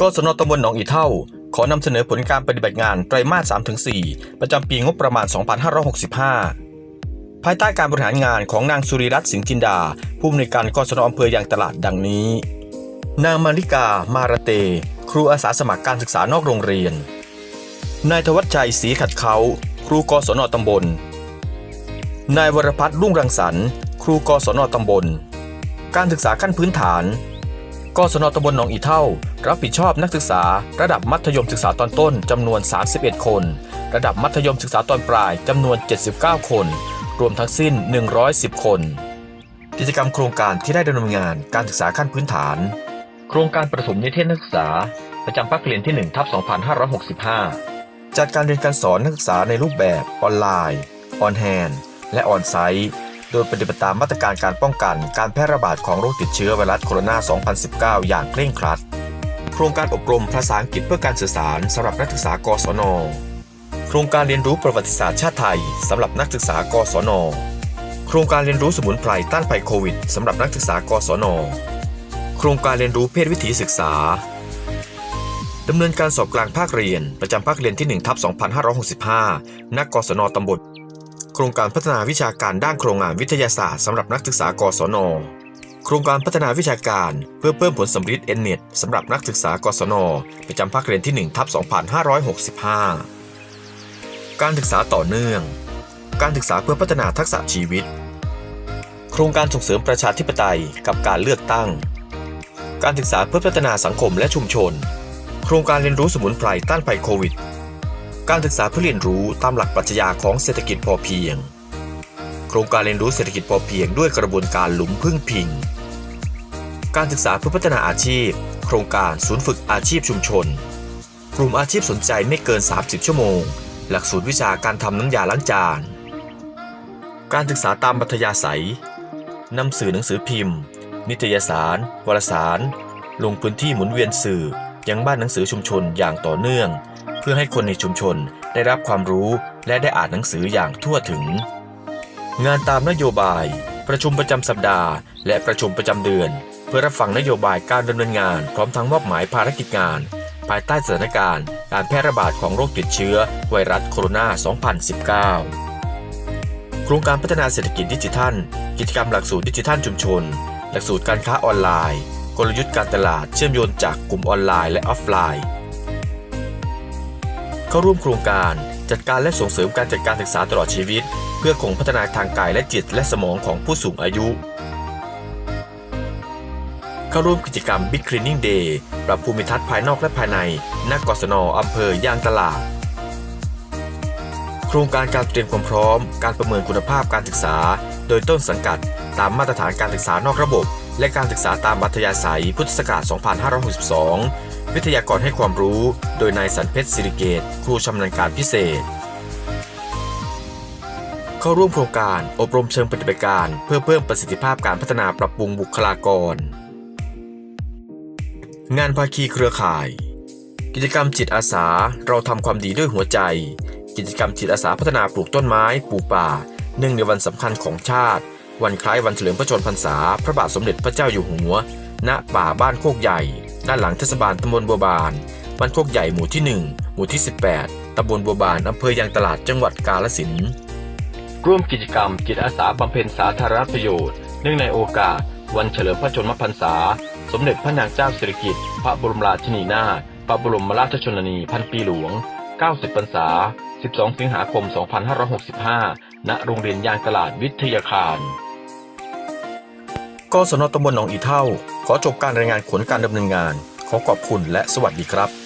กศนตำบลหนองอีเท่า ขอนำเสนอผลการปฏิบัติงานไตรมาส 3-4 ประจำปีงบประมาณ 2565 ภายใต้การบริหารงานของนางสุริรัตน์สิงห์จินดา ผู้อำนวยการกศนอำเภอยางตลาดดังนี้ นางมาริกา มาราเต ครูอาสาสมัครการศึกษานอกโรงเรียน นายธวัชชัยศรีขัดเขา ครูกศนตำบล นายวรพัฒน์รุ่งรังสรรค์ ครูกศนตำบล การศึกษาขั้นพื้นฐาน กศนตำบลหนองอีเท่า รับผิดชอบนักศึกษา ระดับมัธยมศึกษาตอนต้นจำนวน 31 คน ระดับมัธยมศึกษาตอนปลายจำนวน 79 คน รวมทั้งสิ้น 110 คน กิจกรรมโครงการที่ได้ดำเนินงานการศึกษาขั้นพื้นฐาน โครงการประถมนิเทศนักศึกษา ประจำภาคเรียนที่1ทับ2565 จัดการเรียนการสอนนักศึกษาในรูปแบบออนไลน์ ออนแฮนและออนไซต์ โดยปฏิบัติตามมาตรการการป้องกันการแพร่ระบาดของโรคติดเชื้อไวรัสโคโรนา 2019 อย่างเคร่งครัด โครงการอบรมภาษาอังกฤษเพื่อการสื่อสารสำหรับนักศึกษากศน โครงการเรียนรู้ประวัติศาสตร์ชาติไทยสำหรับนักศึกษากศน โครงการเรียนรู้สมุนไพรต้านภัยโควิดสำหรับนักศึกษากศน โครงการเรียนรู้เพศวิถีศึกษาดำเนินการสอบกลางภาคเรียน ประจำภาคเรียนที่1ทับ2565 นักกศนตำบล โครงการพัฒนาวิชาการด้านโครงงานวิทยาศาสตร์สำหรับนักศึกษากศน โครงการพัฒนาวิชาการเพื่อเพิ่มผลสำลิดเอ็นเน็ตสำหรับนักศึกษากศน ประจำภาคเรียนที่1ทับ2565 การศึกษาต่อเนื่อง การศึกษาเพื่อพัฒนาทักษะชีวิต โครงการส่งเสริมประชาธิปไตยกับการเลือกตั้ง การศึกษาเพื่อพัฒนาสังคมและชุมชน โครงการเรียนรู้สมุนไพรต้านภัยโควิด การศึกษาเพื่อเรียนรู้ตามหลักปรัชญาของเศรษฐกิจพอเพียง โครงการเรียนรู้เศรษฐกิจพอเพียงด้วยกระบวนการหลุมพึ่งพิง การศึกษาเพื่อพัฒนาอาชีพ โครงการศูนย์ฝึกอาชีพชุมชน กลุ่มอาชีพสนใจไม่เกิน 30 ชั่วโมง หลักสูตรวิชาการทำน้ำยาล้างจาน การศึกษาตามบัธยาศัยนำสื่อหนังสือพิมพ์ นิตยสาร วารสาร ลงพื้นที่หมุนเวียนสื่อยังบ้านหนังสือชุมชนอย่างต่อเนื่อง พื่อให้คนในชุมชนได้รับความรู้และได้อ่านหนังสืออย่างทั่วถึง งานตามนโยบาย ประชุมประจำสัปดาห์ และประชุมประจำเดือน เพื่อรับฟังนโยบายการดำเนินงาน พร้อมทั้งมอบหมายภารกิจงาน ภายใต้สถานการณ์ การแพร่ระบาดของโรคติดเชื้อไวรัสโคโรนา 2019 โครงการพัฒนาเศรษฐกิจดิจิทัล กิจกรรมหลักสูตรดิจิทัลชุมชน หลักสูตรการค้าออนไลน์ กลยุทธ์การตลาดเชื่อมโยงจากกลุ่มออนไลน์และออฟไลน์ เข้าร่วมโครงการ จัดการและส่งเสริมการจัดการศึกษาตลอดชีวิต เพื่อคงพัฒนาทางกายและจิตและสมองของผู้สูงอายุ เข้าร่วมกิจกรรม Big Cleaning Day ปรับภูมิทัศน์ภายนอกและภายในนักกศนอำเภอยางตลาดโครงการการเตรียมความพร้อม การประเมินคุณภาพการศึกษา โดยต้นสังกัด ตามมาตรฐานการศึกษานอกระบบ และการศึกษาตามบัธยาศัยพุทธศักราช 2562 วิทยากรให้ความรู้โดยนายสันเพชรสิริเกต ครูชำนาญการพิเศษ เข้าร่วมโครงการอบรมเชิงปฏิบัติการ เพื่อเพิ่มประสิทธิภาพการพัฒนาปรับปรุงบุคลากร งานภาคีเครือข่าย กิจกรรมจิตอาสาเราทำความดีด้วยหัวใจ กิจกรรมจิตอาสาพัฒนาปลูกต้นไม้ปลูกป่าเนื่องในวันสำคัญของชาติ วันคล้ายวันเฉลิมพระชนมพรรษา พระบาทสมเด็จพระเจ้าอยู่หัว ณ ป่าบ้านโคกใหญ่ ด้านหลังเทศบาลตำบลบัวบาน บ้านโคกใหญ่หมู่ที่ 1 หมู่ที่ 18ตำบลบัวบานอำเภอยางตลาดจังหวัดกาฬสินร่วมกิจกรรมจิตอาสาบำเพ็ญสาธารณประโยชน์ เนื่องในโอกาส วันเฉลิมพระชนมพรรษา สมเด็จพระนางเจ้าสิริกิติ์พระบรมราชินีนาถพระบรมราชชนนีพันปีหลวง 90 พรรษา 12 สิงหาคม 2565 ณ โรงเรียนยางตลาดวิทยาคาร กศนตำบลหนองอีเท่า ขอจบการรายงานผลการดำเนินงาน ขอขอบคุณและสวัสดีครับ